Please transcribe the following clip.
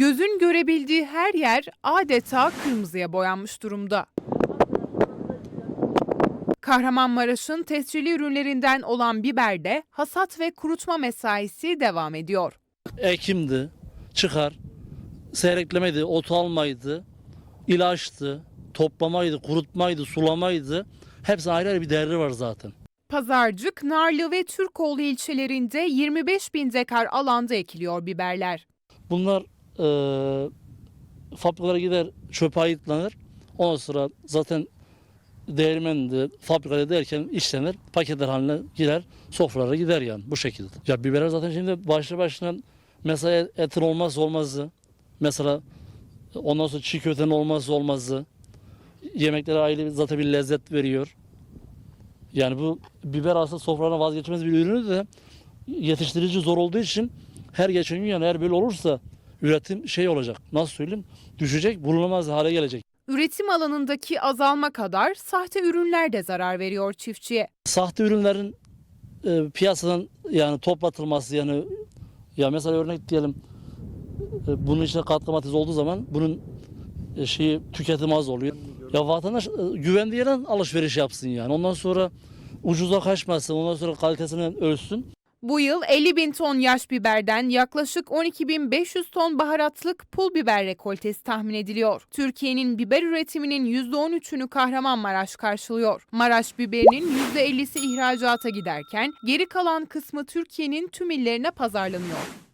Gözün görebildiği her yer adeta kırmızıya boyanmış durumda. Kahramanmaraş'ın tescilli ürünlerinden olan biberde hasat ve kurutma mesaisi devam ediyor. ekimdi, çıkar, seyreklemeydi, otu almaydı, ilaçtı, toplamaydı, kurutmaydı, sulamaydı. Hepsi ayrı ayrı bir değerleri var zaten. Pazarcık, Narlı ve Türkoğlu ilçelerinde 25 bin dekar alanda ekiliyor biberler. Bunlar eee fabrikalara gider, çöpe ayıtlanır. Ondan sonra zaten değirmende, fabrikada derken işlenir, paketler haline girer, sofralara gider yani bu şekilde. Ya biberler zaten şimdi başlı başına mesela etin olmazsa olmazı. Mesela ondan sonra çiğ köftenin olmazsa olmazı. Yemeklere ayrı zaten bir lezzet veriyor. Yani bu biber aslında sofradan vazgeçmez bir ürünü de yetiştirici zor olduğu için her geçen gün yani eğer böyle olursa üretim şey olacak. Nasıl söyleyeyim? Düşecek, bulunamaz hale gelecek. Üretim alanındaki azalma kadar sahte ürünler de zarar veriyor çiftçiye. Sahte ürünlerin e, piyasadan yani toplatılması yani ya mesela örnek diyelim e, bunun içine katkı maddesi olduğu zaman bunun e, şeyi tüketimi az oluyor. Ya vatandaş e, güvendiği yerden alışveriş yapsın yani. Ondan sonra ucuza kaçmasın. Ondan sonra kalitesinden ölsün. Bu yıl 50 bin ton yaş biberden yaklaşık 12 bin 500 ton baharatlık pul biber rekoltesi tahmin ediliyor. Türkiye'nin biber üretiminin %13'ünü Kahramanmaraş karşılıyor. Maraş biberinin %50'si ihracata giderken geri kalan kısmı Türkiye'nin tüm illerine pazarlanıyor.